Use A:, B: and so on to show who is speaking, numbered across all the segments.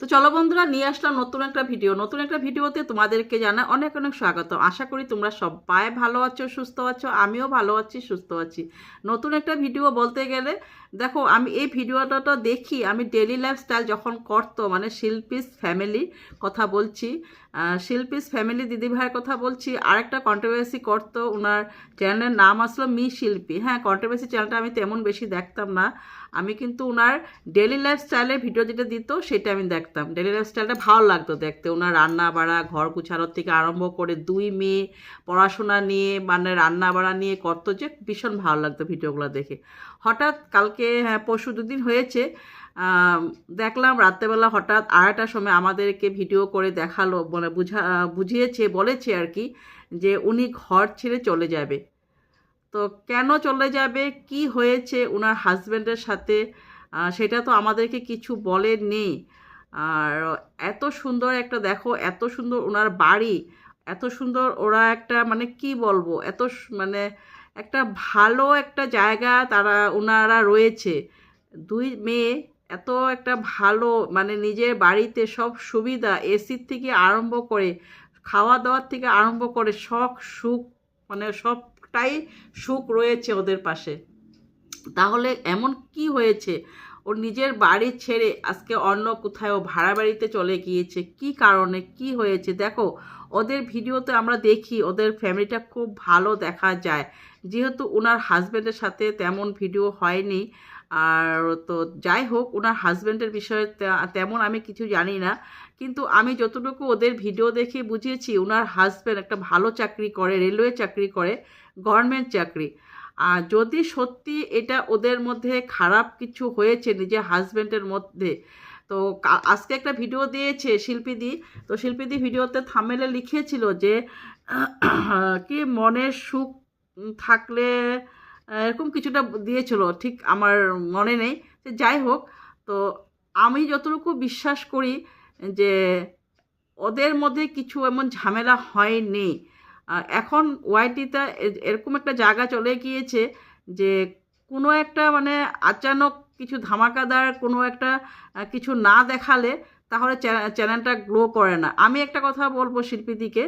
A: তো চলো বন্ধুরা, নিয়ে আসলাম নতুন একটা ভিডিও। নতুন একটা ভিডিওতে তোমাদেরকে জানা অনেক অনেক স্বাগত। আশা করি তোমরা সব পায়ে ভালো আছো, সুস্থ আছো, আমিও ভালো আছি, সুস্থ আছি। নতুন একটা ভিডিও বলতে গেলে, দেখো, আমি এই ভিডিওটা দেখি, আমি ডেলি লাইফস্টাইল যখন করতো মানে শিল্পীস ফ্যামিলি কথা বলছি শিল্পীস ফ্যামিলি দিদিভাইয়ের কথা বলছি। আরেকটা কন্ট্রোভার্সি করতো ওনার চ্যানেলের নাম আসলো মি শিল্পী। হ্যাঁ কন্ট্রোভার্সি চ্যানেলটা আমি তেমন বেশি দেখতাম না। আমি কিন্তু ওনার ডেলি লাইফ লাইফস্টাইলের ভিডিও যেটা দিত, সেটা আমি দেখতাম। ডেলি লাইফস্টাইলটা ভালো লাগতো দেখতে। ওনার রান্না বাড়া ঘর গুছানোর থেকে আরম্ভ করে দুই মেয়ে, পড়াশোনা নিয়ে মানে রান্না বাড়া নিয়ে করতো যে, ভীষণ ভালো লাগতো ভিডিওগুলো দেখে। হঠাৎ কালকে হ্যাঁ পরশু দুদিন হয়েছে দেখলাম রাত্রেবেলা হঠাৎ আড়াইটার সময় আমাদেরকে ভিডিও করে দেখাল মানে বুঝা, বুঝিয়েছে, বলেছে আর কি, যে উনি ঘর ছেড়ে চলে যাবে। তো কেন চলে যাবে? কি হয়েছে? ওনার হাজব্যান্ডের সাথে সেটা তো আমাদেরকে কিছু বলেননি। আর এত সুন্দর একটা, দেখো, এত সুন্দর ওনার বাড়ি, এত সুন্দর ওরা একটা মানে কি বলব, এত মানে একটা ভালো একটা জায়গা তারা ওনারা রয়েছে। দুই মেয়ে এত একটা ভালো মানে নিজের বাড়িতে সব সুবিধা এসির থেকে আরম্ভ করে খাওয়া দাওয়ার থেকে আরম্ভ করে শখ সুখ মানে সবটাই সুখ রয়েছে ওদের পাশে। তাহলে এমন কি হয়েছে? ওর নিজের বাড়ি ছেড়ে আজকে অন্য কোথাও ভাড়া বাড়িতে চলে গিয়েছে, কি কারণে, কি হয়েছে? দেখো, ওদের ভিডিওতে আমরা দেখি, ওদের ফ্যামিলিটা খুব ভালো দেখা যায়। যেহেতু ওনার হাজব্যান্ডের সাথে তেমন ভিডিও হয়নি আর তো যাই হোক, ওনার হাজব্যান্ডের বিষয়ে তেমন আমি কিছু জানি না। কিন্তু আমি যতটুকু ওদের ভিডিও দেখে বুঝিয়েছি, ওনার হাজব্যান্ড একটা ভালো চাকরি করে রেলওয়ে চাকরি করে গভর্নমেন্ট চাকরি। আর যদি সত্যি এটা ওদের মধ্যে খারাপ কিছু হয়েছে নিজের হাজব্যান্ডের মধ্যে, তো আজকে একটা ভিডিও দিয়েছে শিল্পীদি তো শিল্পীদি ভিডিওতে থামেলে লিখেছিল যে, কি মনের সুখ থাকলে এরকম কিছুটা দিয়েছিল, ঠিক আমার মনে নেই। যাই হোক, তো আমি যতটুকু বিশ্বাস করি যে ওদের মধ্যে কিছু এমন ঝামেলা হয়নি। এখন ওয়াইটিতে এরকম একটা জায়গা চলে গিয়েছে যে কোনো একটা মানে আচানক কিছু ধামাকাদার কোনো একটা কিছু না দেখালে তাহলে চ্যানেলটা গ্রো করে না। আমি একটা কথা বলব শিল্পীদিকে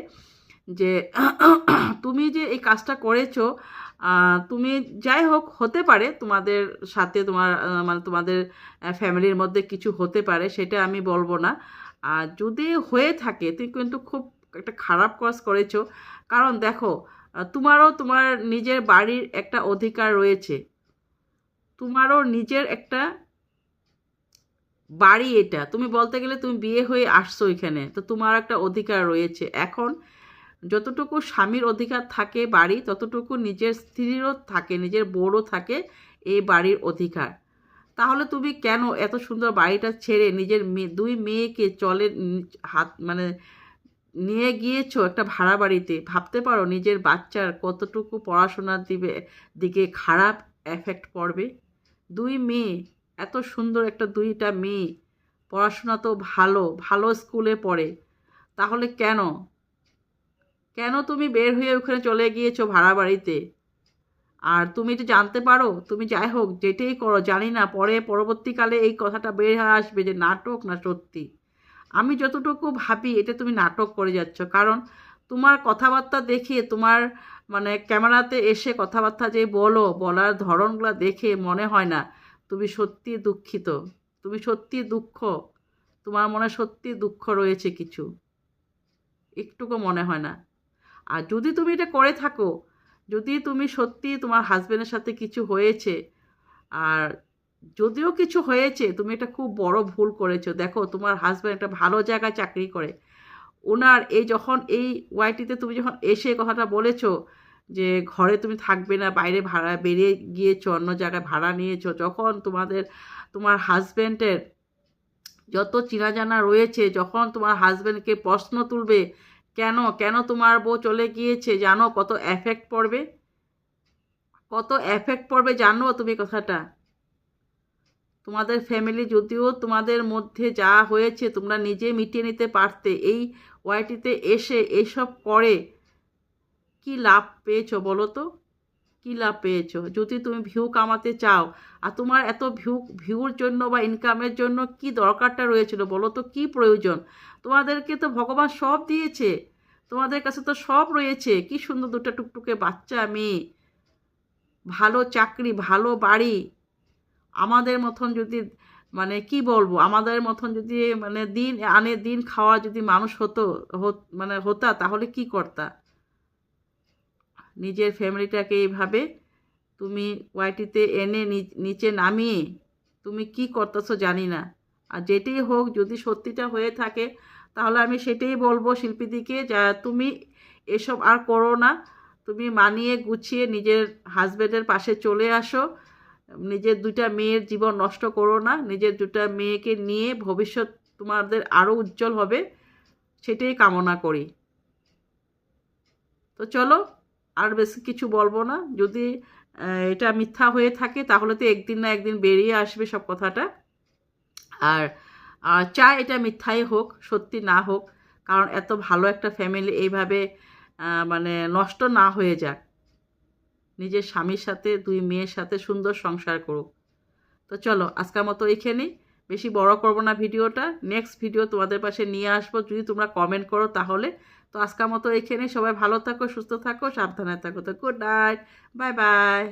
A: যে তুমি যে এই কাজটা করেছ তুমি যাই হোক হতে পারে তোমাদের সাথে তোমার মানে তোমাদের ফ্যামিলির মধ্যে কিছু হতে পারে, সেটা আমি বলব না। আর যদি হয়ে থাকে, তুমি কিন্তু খুব একটা খারাপ কাজ করেছ। কারণ দেখো তোমারও তোমার নিজের বাড়ির একটা অধিকার রয়েছে। তোমারও নিজের একটা বাড়ি এটা। তুমি বলতে গেলে তুমি বিয়ে হয়ে আসছো এখানে। তো তোমার একটা অধিকার রয়েছে। এখন যতটুকু স্বামীর অধিকার থাকে বাড়ি, ততটুকু নিজের স্ত্রীরও থাকে, নিজের বউরও থাকে এই বাড়ির অধিকার। তাহলে তুমি কেন এত সুন্দর বাড়িটা ছেড়ে নিজের মেয়ে, দুই মেয়েকে চলে হাত মানে নিয়ে গিয়েছো একটা ভাড়া বাড়িতে? ভাবতে পারো নিজের বাচ্চার কতটুকু পড়াশোনার দিবে, দিকে খারাপ এফেক্ট পড়বে? দুই মেয়ে, এত সুন্দর একটা দুইটা মেয়ে, পড়াশোনা তো ভালো ভালো স্কুলে পড়ে। তাহলে কেন কেন তুমি বের হয়ে ওখানে চলে গিয়েছো ভাড়া বাড়িতে? আর তুমি যে জানতে পারো? তুমি যাই হোক, যেটাই করো, জানি না, পরে পরবর্তীকালে এই কথাটা বের হয়ে আসবে যে নাটক না সত্যি। আমি যতটুকু ভাবি, এটা তুমি নাটক করে যাচ্ছ। কারণ তোমার কথাবার্তা দেখে তোমার মানে ক্যামেরাতে এসে কথাবার্তা যে বলো, বলার ধরনগুলো দেখে মনে হয় না, তুমি সত্যি দুঃখিত। তুমি সত্যি দুঃখ। তোমার মনে সত্যি দুঃখ রয়েছে কিছু। একটুকু মনে হয় না। আর যদি তুমি এটা করে থাকো, যদি তুমি সত্যি তোমার হাজব্যান্ডের সাথে কিছু হয়েছে, আর যদিও কিছু হয়েছে, তুমি এটা খুব বড় ভুল করেছ। দেখো, তোমার হাজব্যান্ড একটা ভালো জায়গায় চাকরি করে। ওনার এই যখন এই ওয়াইটিতে তুমি যখন এসে কথাটা বলেছ, যে ঘরে তুমি থাকবে না, বাইরে ভাড়া বেরিয়ে গিয়েছো, অন্য জায়গায় ভাড়া নিয়েছো, যখন তোমাদের, তোমার হাজব্যান্ডের যত চিনা জানা রয়েছে, যখন তোমার হাজব্যান্ডকে প্রশ্ন তুলবে কেন? কেন তোমার বউ চলে গিয়েছে? জানো কত এফেক্ট পড়বে? কত এফেক্ট পড়বে জানো তুমি কথাটা? তোমাদের ফ্যামিলি যদিও তোমাদের মধ্যে যা হয়েছে তোমরা নিজে মিটিয়ে নিতে পারতে, এই ওয়াইটিতে এসে এসব করে, কি লাভ পেয়েছ বলো তো? কী লাভ পেয়েছ? যদি তুমি ভিউ কামাতে চাও, আর তোমার এত ভিউ, ভিউর জন্য বা ইনকামের জন্য কি দরকারটা রয়েছিল বলো তো? কি প্রয়োজন? তোমাদেরকে তো ভগবান সব দিয়েছে। তোমাদের কাছে তো সব রয়েছে। কি সুন্দর দুটো টুকটুকে বাচ্চা মেয়ে। ভালো চাকরি, ভালো বাড়ি। আমাদের মতন যদি মানে কি বলব? আমাদের মতন যদি মানে দিন, আনে দিন খাওয়া যদি মানুষ হতো, হত- মানে হতা, তাহলে কি করতা? নিজের ফ্যামিলিটাকে এইভাবে তুমি ওয়াইটিতে এনে নিচে নামিয়ে তুমি কি করতেছো জানি না। আর যেটাই হোক, যদি সত্যিটা হয়ে থাকে, তাহলে আমি সেটাই বলব শিল্পীদিকে যা তুমি এসব আর করো না। তুমি মানিয়ে গুছিয়ে নিজের হাজব্যান্ডের পাশে চলে আসো। নিজের দুইটা মেয়ের জীবন নষ্ট করো না। নিজের দুটা মেয়েকে নিয়ে ভবিষ্যৎ তোমাদের আরও উজ্জ্বল হবে, সেটাই কামনা করি। তো চলো আর বেশি কিছু বলব না। যদি এটা মিথ্যা হয়ে থাকে, তাহলে তো একদিন না একদিন বেরিয়ে আসবে সব কথাটা। আর চাই এটা মিথ্যাই হোক, সত্যি না হোক, কারণ এত ভালো একটা ফ্যামিলি এইভাবে মানে নষ্ট না হয়ে যাক। নিজের স্বামীর সাথে, দুই মেয়ের সাথে সুন্দর সংসার করুক। তো চলো, আজকের মতো এইখানেই বেশি বড় করব না ভিডিওটা। নেক্সট ভিডিও তোমাদের পাশে নিয়ে আসব। যদি তোমরা কমেন্ট করো তাহলে। তো আজকের মতো এখানে সবাই ভালো থাকো, সুস্থ থাকো, সাবধানে থাকো। তো গুড নাইট বাই বাই